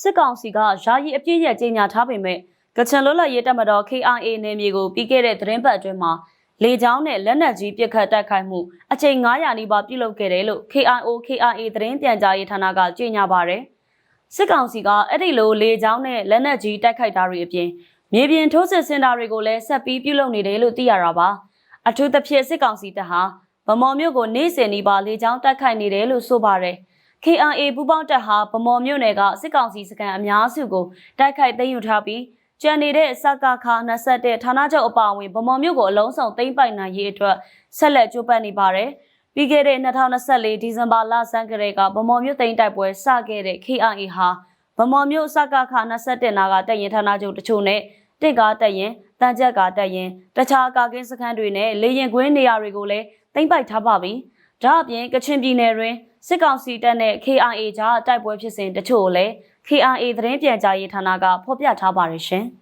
စစ်ကောင်စီကယာယီအပြည့်ရကြေညာထားပေမဲ့ကချင်လွတ်လပ်ရေးတပ်မတော် KIA နယ်မြေကိုပြီးခဲ့တဲ့သတင်းပတ်အတွင်းမှာလေကြောင်းနဲ့လက်နက်ကြီးပစ်ခတ်တိုက်ခိုက်မှုအကြိမ်900နီးပါးပြုလုပ်ခဲ့တယ်လို့ KIO KIA သတင်းပြန်ကြားရေးဌာနကကြေညာပါတယ်။စစ်ကောင်စီကအဲ့ဒီလိုလေကြောင်းနဲ့လက်နက်ကြီးတိုက်ခိုက်တာတွေအပြင်မြေပြင်ထိုးစစ်ဆင်တာတွေကိုလည်းဆက်ပြီးပြုလုပ်နေတယ်လို့သိရတာပါ။အထူးသဖြင့်စစ်ကောင်စီတပ်ဟာဗမော်မြို့ကိုနေ့စဉ်နီးပါးလေကြောင်းတိုက်ခိုက်နေတယ်လို့ဆိုပါတယ်။ KIA ပူးပေါင်းတပ်ဟာဗမော်မြို့နယ်ကစစ်ကောင်စီစခန်းအများစုကိုတိုက်ခိုက်သိမ်းယူထားပြီးကျန်နေတဲ့စကခ21ဌာနချုပ်အပါအဝင်ဗမော်မြို့ကိုအလုံးစုံသိမ်းပိုက်နိုင်ရေးအတွက်ဆက်လက်ကြိုးပမ်းနေပါတယ်။ပြီးခဲ့တဲ့2024ဒီဇင်ဘာလဆန်းကလေးကဗမော်မြို့သိမ်းတိုက်ပွဲစခဲ့တဲ့ KIA ဟာဗမော်မြို့စကခ21နာကတပ်ရင်ဌာနချုပ်တချို့နဲ့တစ်ကားတပ်ရင်တန်ချက်ကားတပ်ရင်တခြားကာကင်းစခန်းတွေနဲ့လေရင်ကွင်းနေရာတွေကိုလည်းသိမ်းပိုက်ထားပါပြီ။ ဒါအပြင်ကချင်ပြည်နယ်တွင်စစ်ကောင်စီတပ်နဲ့ KIA ကြားတိုက်ပွဲဖြစ်စဉ်တချို့ကိုလည်း KIA သတင်းပြန်ကြားရေးဌာနကဖော်ပြထားပါတယ်ရှင်။